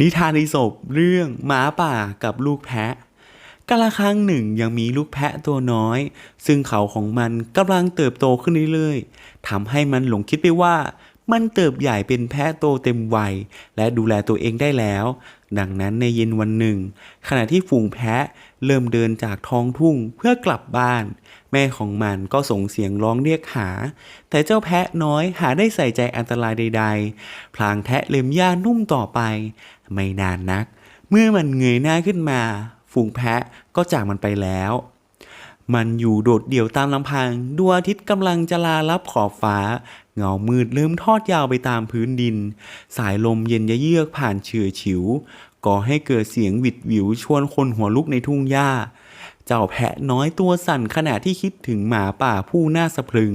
นิทานในศพเรื่องหมาป่ากับลูกแพะกาละครั้งหนึ่งยังมีลูกแพะตัวน้อย ซึ่งเขาของมันกำลังเติบโตขึ้นเรื่อยๆทำให้มันหลงคิดไปว่า มันเติบใหญ่เป็นแพะโตเต็มวัย และดูแลตัวเองได้แล้ว ดังนั้นในเย็นวันหนึ่ง ขณะที่ฝูงแพะเริ่มเดินจากท้องทุ่งเพื่อกลับบ้าน แม่ของมันก็ส่งเสียงร้องเรียกหา แต่เจ้าแพะน้อยหาได้ใส่ใจอันตรายใด ๆ พลางแทะเล็มหญ้านุ่มต่อไป ไม่นานนัก เมื่อมันเงยหน้าขึ้นมา ฝูงแพะก็จากมันไปแล้ว มันอยู่โดดเดี่ยวตามลำพังดวงอาทิตย์กำลังจะลาลับขอบฟ้า เงามืดเริ่มทอดยาวไปตามพื้นดิน สายลมเย็นยะเยือกผ่านเฉื่อยฉิว ก่อให้เกิดเสียงหวิดหวิวชวนคนหัวลุกในทุ่งหญ้าเจ้าแพะน้อยตัวสั่นขณะที่คิดถึงหมาป่าผู้น่าสะพรึง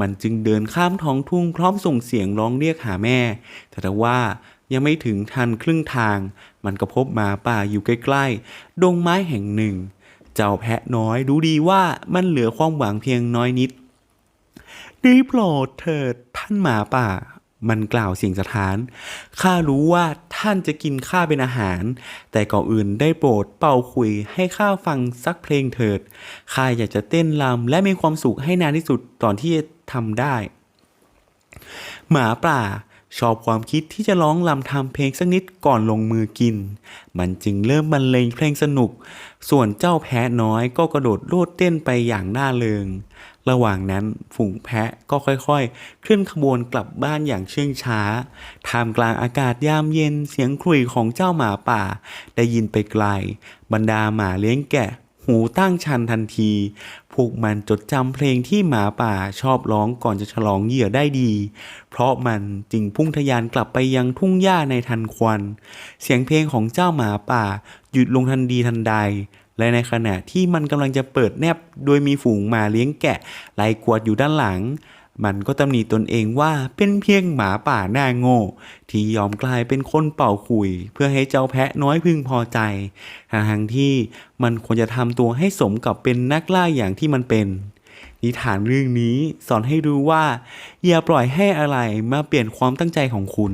มันจึงเดินข้ามท้องทุ่งพร้อมส่งเสียงร้องเรียกหาแม่ แต่ทว่ายังไม่ถึงทันครึ่งทาง มันก็พบหมาป่าอยู่ใกล้ๆ ดงไม้แห่งหนึ่ง เจ้าแพะน้อยรู้ดีว่ามันเหลือความหวังเพียงน้อยนิดได้โปรดเถิดท่านหมาป่า มันกล่าวเสียงสะท้าน ข้ารู้ว่าท่านจะกินข้าเป็นอาหาร แต่ก่อนอื่นได้โปรดเป่าคุยให้ข้าฟังสักเพลงเถิด ข้าอยากจะเต้นรำและมีความสุขให้นานที่สุดตอนที่ทำได้ หมาป่า ชอบความคิดที่จะร้องลำทำเพลงสักนิดก่อนลงมือกิน มันจึงเริ่มบรรเลงเพลงสนุก ส่วนเจ้าแพะน้อยก็กระโดดโลดเต้นไปอย่างน่าเริง ระหว่างนั้นฝูงแพะก็ค่อยๆ เคลื่อนขบวนกลับบ้านอย่างเชื่องช้า ท่ามกลางอากาศยามเย็นเสียงครุยของเจ้าหมาป่า ได้ยินไปไกล บรรดาหมาเลี้ยงแกะ หูตั้งชันทันที พวกมันจดจำเพลงที่หมาป่าชอบร้องก่อนจะฉลองเหยื่อได้ดี เพราะมันจึงพุ่งทะยานกลับไปยังทุ่งหญ้าในทันควัน เสียงเพลงของเจ้าหมาป่าหยุดลงทันดีทันใด และในขณะที่มันกำลังจะเปิดแนบ โดยมีฝูงหมาเลี้ยงแกะไล่กวดอยู่ด้านหลัง มันก็ตำหนิตนเองว่าเป็นเพียงหมาป่าหน้าโง่ ที่ยอมกลายเป็นคนเป่าขุย เพื่อให้เจ้าแพะน้อยพึงพอใจทั้งที่มันควรจะทำตัวให้สมกับเป็นนักล่าอย่างที่มันเป็น นิทานเรื่องนี้สอนให้รู้ว่า อย่าปล่อยให้อะไรมาเปลี่ยนความตั้งใจของคุณ